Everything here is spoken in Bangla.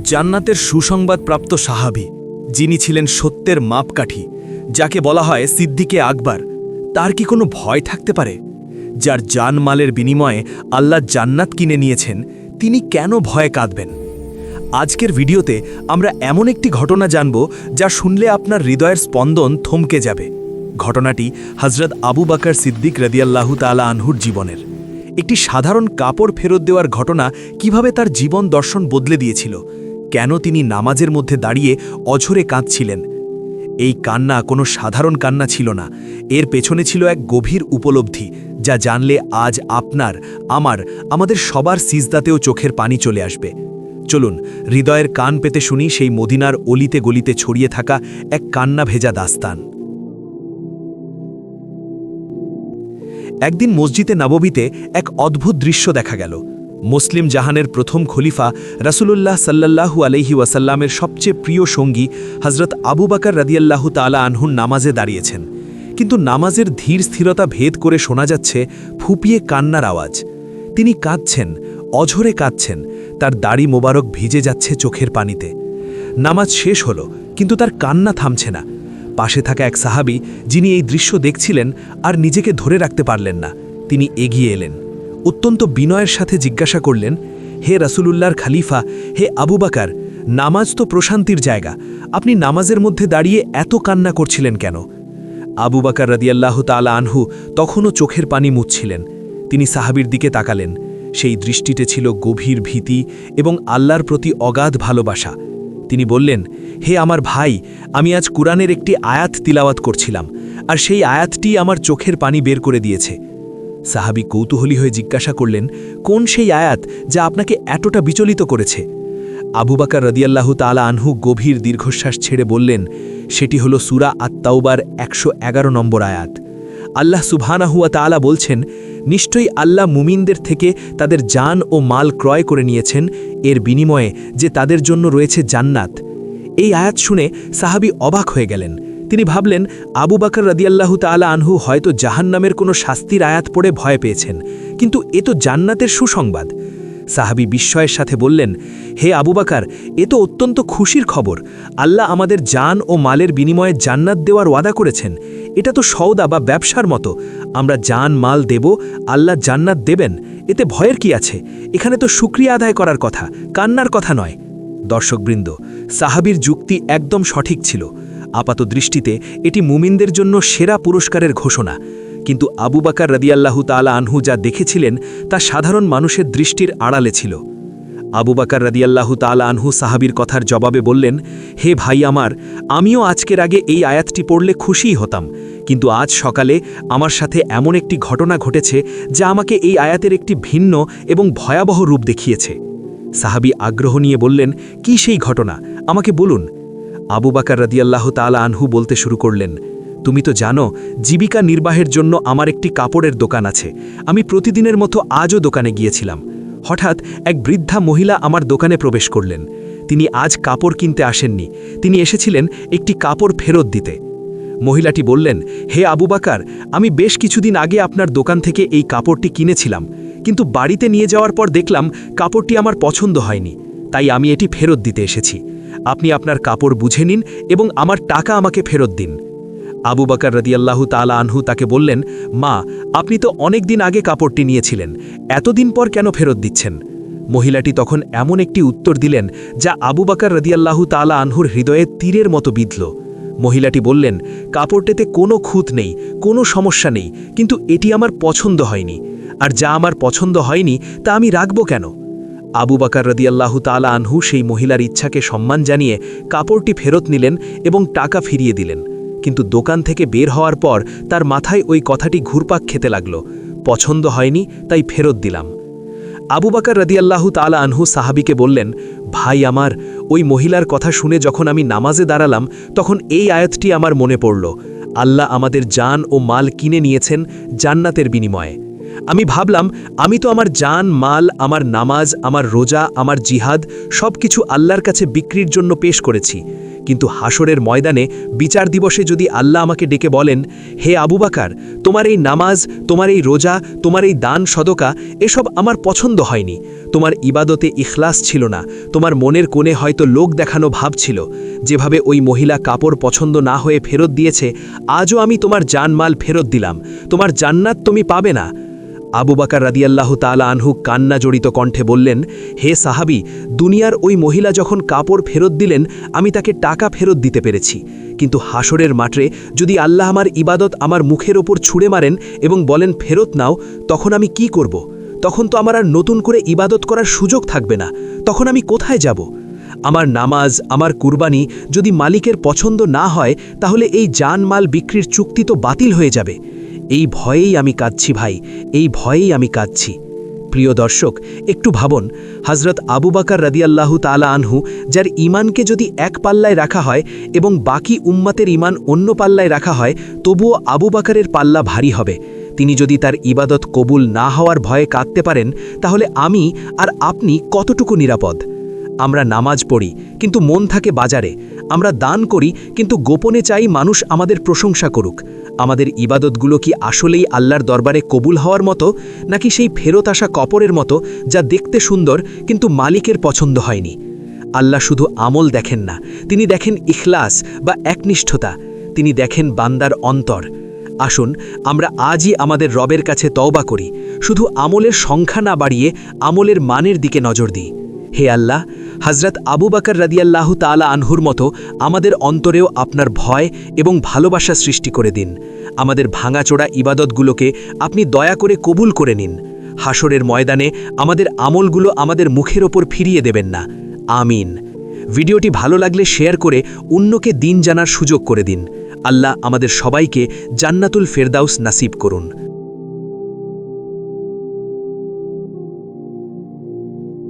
জান্নাতের সুসংবাদপ্রাপ্ত সাহাবি, যিনি ছিলেন সত্যের মাপকাঠি, যাকে বলা হয় সিদ্দিকে আকবর, তার কি কোনো ভয় থাকতে পারে? যার জানমালের বিনিময়ে আল্লাহ জান্নাত কিনে নিয়েছেন, তিনি কেন ভয়ে কাঁদবেন? আজকের ভিডিওতে আমরা এমন একটি ঘটনা জানব, যা শুনলে আপনার হৃদয়ের স্পন্দন থমকে যাবে। ঘটনাটি হজরত আবু বাকর সিদ্দিক রদিয়াল্লাহু তালা আনহুর জীবনের। একটি সাধারণ কাপড় ফেরত দেওয়ার ঘটনা কীভাবে তার জীবন দর্শন বদলে দিয়েছিল কেন তিনি নামাজের মধ্যে দাঁড়িয়ে অঝরে কাঁদছিলেন? এই কান্না কোনো সাধারণ কান্না ছিল না। এর পেছনে ছিল এক গভীর উপলব্ধি, যা জানলে আজ আপনার, আমার, আমাদের সবার সিজদাতেও চোখের পানি চলে আসবে। চলুন, হৃদয়ের কান পেতে শুনি সেই মদিনার অলিতে গলিতে ছড়িয়ে থাকা এক কান্না ভেজা দাস্তান। একদিন মসজিদে নববীতে এক অদ্ভুত দৃশ্য দেখা গেল। মুসলিম জাহানের প্রথম খলিফা রাসূলুল্লাহ সাল্লাল্লাহু আলহি ওয়াসাল্লামের সবচেয়ে প্রিয় সঙ্গী হজরত আবু বাকর রাদিয়াল্লাহু তালা আনহুন নামাজে দাঁড়িয়েছেন। কিন্তু নামাজের ধীর স্থিরতা ভেদ করে শোনা যাচ্ছে ফুপিয়ে কান্নার আওয়াজ। তিনি কাঁদছেন, অঝরে কাঁদছেন, তার দাড়ি মোবারক ভিজে যাচ্ছে চোখের পানিতে। নামাজ শেষ হলো, কিন্তু তার কান্না থামছে না। পাশে থাকা এক সাহাবি, যিনি এই দৃশ্য দেখছিলেন, আর নিজেকে ধরে রাখতে পারলেন না। তিনি এগিয়ে এলেন। অত্যন্ত বিনয়ের সাথে জিজ্ঞাসা করলেন, হে রাসূলুল্লাহর খালিফা, হে আবু বাকার, নামাজ তো প্রশান্তির জায়গা, আপনি নামাজের মধ্যে দাঁড়িয়ে এত কান্না করছিলেন কেন? আবু বাকার রাদিয়াল্লাহ তালা আনহু তখনও চোখের পানি মুছছিলেন। তিনি সাহাবির দিকে তাকালেন। সেই দৃষ্টিতে ছিল গভীর ভীতি এবং আল্লাহর প্রতি অগাধ ভালোবাসা। তিনি বললেন, হে আমার ভাই, আমি আজ কুরআনের একটি আয়াত তিলাওয়াত করছিলাম, আর সেই আয়াতটি আমার চোখের পানি বের করে দিয়েছে। সাহাবি কৌতূহলী হয়ে জিজ্ঞাসা করলেন, কোন সেই আয়াত যা আপনাকে এতটা বিচলিত করেছে? আবু বাকার রদিয়াল্লাহু তালা আনহু গভীর দীর্ঘশ্বাস ছেড়ে বললেন, সেটি হল সুরা আত্মাউবার একশো এগারো নম্বর আয়াত। আল্লাহ সুবহানাহুয়া তালা বলছেন, নিশ্চয়ই আল্লাহ মুমিনদের থেকে তাদের জান ও মাল ক্রয় করে নিয়েছেন, এর বিনিময়ে যে তাদের জন্য রয়েছে জান্নাত। এই আয়াত শুনে সাহাবি অবাক হয়ে গেলেন। তিনি ভাবলেন, আবু বাকর রদিয়াল্লাহু তালা আনহু হয়তো জাহান্নামের কোনো শাস্তির আয়াত পড়ে ভয় পেয়েছেন। কিন্তু এ তো জান্নাতের সুসংবাদ। সাহাবি বিস্ময়ের সাথে বললেন, হে আবু বাকার, এ তো অত্যন্ত খুশির খবর। আল্লাহ আমাদের জান ও মালের বিনিময়ে জান্নাত দেওয়ার ওয়াদা করেছেন। এটা তো সৌদা বা ব্যবসার মতো। আমরা জান, মাল দেব, আল্লাহ জান্নাত দেবেন। এতে ভয়ের কি আছে? এখানে তো সুক্রিয়া আদায় করার কথা, কান্নার কথা নয়। দর্শকবৃন্দ, সাহাবির যুক্তি একদম সঠিক ছিল। আপাত দৃষ্টিতে এটি মুমিনদের জন্য সেরা পুরস্কারের ঘোষণা। কিন্তু আবু বাকার রদিয়াল্লাহু তালা আনহু যা দেখেছিলেন, তা সাধারণ মানুষের দৃষ্টির আড়ালে ছিল। আবু বাকার রদিয়াল্লাহু তালা আনহু সাহাবির কথার জবাবে বললেন, হে ভাই আমার, আমিও আজকের আগে এই আয়াতটি পড়লে খুশিই হতাম। কিন্তু আজ সকালে আমার সাথে এমন একটি ঘটনা ঘটেছে, যা আমাকে এই আয়াতের একটি ভিন্ন এবং ভয়াবহ রূপ দেখিয়েছে। সাহাবি আগ্রহ নিয়ে বললেন, কি সেই ঘটনা? আমাকে বলুন। আবু বাকার রদিয়াল্লাহ তালা আনহু বলতে শুরু করলেন, তুমি তো জানো, জীবিকা নির্বাহের জন্য আমার একটি কাপড়ের দোকান আছে। আমি প্রতিদিনের মতো আজও দোকানে গিয়েছিলাম। হঠাৎ এক বৃদ্ধা মহিলা আমার দোকানে প্রবেশ করলেন। তিনি আজ কাপড় কিনতে আসেননি। তিনি এসেছিলেন একটি কাপড় ফেরত দিতে। মহিলাটি বললেন, হে আবু বাকার, আমি বেশ কিছুদিন আগে আপনার দোকান থেকে এই কাপড়টি কিনেছিলাম। কিন্তু বাড়িতে নিয়ে যাওয়ার পর দেখলাম কাপড়টি আমার পছন্দ হয়নি। তাই আমি এটি ফেরত দিতে এসেছি। আপনি আপনার কাপড় বুঝে নিন এবং আমার টাকা আমাকে ফেরত দিন। আবু বাকার রদিয়াল্লাহু তালা আনহু তাকে বললেন, মা, আপনি তো অনেক দিন আগে কাপড়টি নিয়েছিলেন, এতদিন পর কেন ফেরত দিচ্ছেন? মহিলাটি তখন এমন একটি উত্তর দিলেন, যা আবু বাকার রদিয়াল্লাহু তালা আনহুর হৃদয়ে তীরের মতো বিঁধল। মহিলাটি বললেন, কাপড়টিতে কোনো খুঁত নেই, কোনো সমস্যা নেই, কিন্তু এটি আমার পছন্দ হয়নি। আর যা আমার পছন্দ হয়নি, তা আমি রাখব কেন? আবু বাকার রদিয়াল্লাহু তালা আনহু সেই মহিলার ইচ্ছাকে সম্মান জানিয়ে কাপড়টি ফেরত নিলেন এবং টাকা ফিরিয়ে দিলেন। কিন্তু দোকান থেকে বের হওয়ার পর তার মাথায় ওই কথাটি ঘুরপাক খেতে লাগল। পছন্দ হয়নি, তাই ফেরত দিলাম। আবু বাকার রদিয়াল্লাহু তালা আনহু সাহাবিকে বললেন, ভাই আমার, ওই মহিলার কথা শুনে যখন আমি নামাজে দাঁড়ালাম, তখন এই আয়াতটি আমার মনে পড়ল। আল্লাহ আমাদের জান ও মাল কিনে নিয়েছেন জান্নাতের বিনিময়ে। আমি ভাবলাম, আমি তো আমার জান, মাল, আমার নামাজ, আমার রোজা, আমার জিহাদ সব কিছু আল্লাহর কাছে বিক্রির জন্য পেশ করেছি। কিন্তু হাসরের ময়দানে বিচার দিবসে যদি আল্লাহ আমাকে ডেকে বলেন, হে আবু বাকার, তোমার এই নামাজ, তোমার এই রোজা, তোমার এই দান, সদকা, এসব আমার পছন্দ হয়নি। তোমার ইবাদতে ইখলাস ছিল না, তোমার মনের কোণে হয়তো লোক দেখানো ভাব ছিল। যেভাবে ওই মহিলা কাপড় পছন্দ না হয়ে ফেরত দিয়েছে, আজও আমি তোমার জানমাল ফেরত দিলাম। তোমার জান্নাত তুমি পাবে না। আবু বাকার রাদিয়াল্লাহ তালা আনহু কান্না জড়িত কণ্ঠে বললেন, হে সাহাবি, দুনিয়ার ওই মহিলা যখন কাপড় ফেরত দিলেন, আমি তাকে টাকা ফেরত দিতে পেরেছি। কিন্তু হাসরের মাঠে যদি আল্লাহ আমার ইবাদত আমার মুখের ওপর ছুঁড়ে মারেন এবং বলেন, ফেরত নাও, তখন আমি কি করব? তখন তো আমার আর নতুন করে ইবাদত করার সুযোগ থাকবে না। তখন আমি কোথায় যাব? আমার নামাজ, আমার কুরবানি যদি মালিকের পছন্দ না হয়, তাহলে এই জানমাল বিক্রির চুক্তি তো বাতিল হয়ে যাবে। এই ভয়েই আমি কাঁদছি ভাই, এই ভয়েই আমি কাঁদছি। প্রিয় দর্শক, একটু ভাবন হজরত আবু বাকার রাদিয়াল্লাহু তালা আনহু, যার ইমানকে যদি এক পাল্লায় রাখা হয় এবং বাকি উম্মাতের ইমান অন্য পাল্লায় রাখা হয়, তবুও আবু বাকারের পাল্লা ভারী হবে। তিনি যদি তার ইবাদত কবুল না হওয়ার ভয়ে কাঁদতে পারেন, তাহলে আমি আর আপনি কতটুকু নিরাপদ? আমরা নামাজ পড়ি, কিন্তু মন থাকে বাজারে। আমরা দান করি, কিন্তু গোপনে চাই মানুষ আমাদের প্রশংসা করুক। আমাদের ইবাদতগুলো কি আসলেই আল্লাহর দরবারে কবুল হওয়ার মতো, নাকি সেই ফেরত আসা কপরের মতো, যা দেখতে সুন্দর, কিন্তু মালিকের পছন্দ হয়নি? আল্লাহ শুধু আমল দেখেন না, তিনি দেখেন ইখলাস বা একনিষ্ঠতা। তিনি দেখেন বান্দার অন্তর। আসুন, আমরা আজই আমাদের রবের কাছে তওবা করি। শুধু আমলের সংখ্যা না বাড়িয়ে আমলের মানের দিকে নজর দিই। হে আল্লাহ হজরত আবু বাকর রাদিয়াল্লাহ তালা আনহুর মতো আমাদের অন্তরেও আপনার ভয় এবং ভালোবাসা সৃষ্টি করে দিন। আমাদের ভাঙাচোড়া ইবাদতগুলোকে আপনি দয়া করে কবুল করে নিন। হাসরের ময়দানে আমাদের আমলগুলো আমাদের মুখের ওপর ফিরিয়ে দেবেন না। আমিন। ভিডিওটি ভালো লাগলে শেয়ার করে অন্যকে দিন জানার সুযোগ করে দিন। আল্লাহ আমাদের সবাইকে জান্নাতুল ফেরদাউস নাসিব করুন।